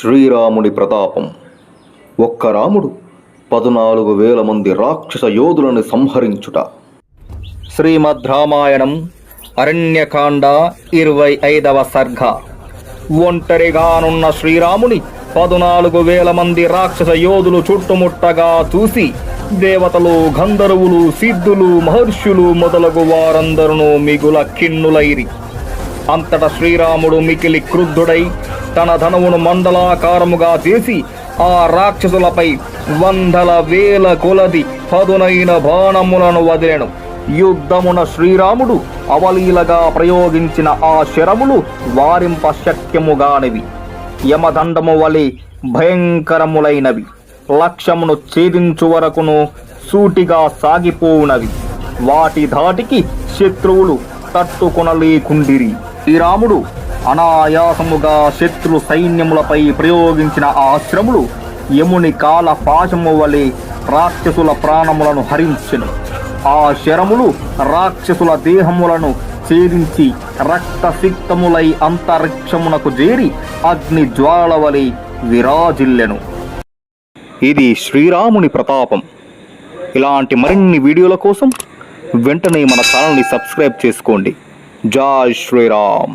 శ్రీరాముడి ప్రతాపం. ఒక్క రాముడు పద్నాలుగు వేల మంది రాక్షస యోధులను సంహరించుట. శ్రీమద్ రామాయణం అరణ్యకాండ ఇరవై ఐదవ సర్గ. ఒంటరిగానున్న శ్రీరాముని పదునాలుగు వేల మంది రాక్షస యోధులు చుట్టుముట్టగా చూసి దేవతలు గంధర్వులు సిద్ధులు మహర్షులు మొదలగు వారందరూ మిగుల కిన్నులైరి. అంతట శ్రీరాముడు మికిలి క్రుద్ధుడై తన ధనువును మండలాకారముగా చేసి ఆ రాక్షసులపై వందల వేల కొలది పదునైన బాణములను వదిలేను. యుద్ధమున శ్రీరాముడు అవలీలగా ప్రయోగించిన ఆ శరములు వారింప శక్యముగానివి. యమదండము వలె భయంకరములైనవి. లక్ష్యమును ఛేదించు వరకును సూటిగా సాగిపోవునవి. వాటి ధాటికి శత్రువులు తట్టుకొనలేకుండిరి. శ్రీరాముడు అనాయాసముగా శత్రు సైన్యములపై ప్రయోగించిన ఆ శ్రములు యముని కాల పాశము వలె రాక్షసుల ప్రాణములను హరించెను. ఆ శరములు రాక్షసుల దేహములను ఛేదించి రక్తసిక్తములై అంతరిక్షమునకు చేరి అగ్ని జ్వాల వలె విరాజిల్లెను. ఇది శ్రీరాముని ప్రతాపం. ఇలాంటి మరిన్ని వీడియోల కోసం వెంటనే మన ఛానల్ని సబ్స్క్రైబ్ చేసుకోండి. జై శ్రీరామ్.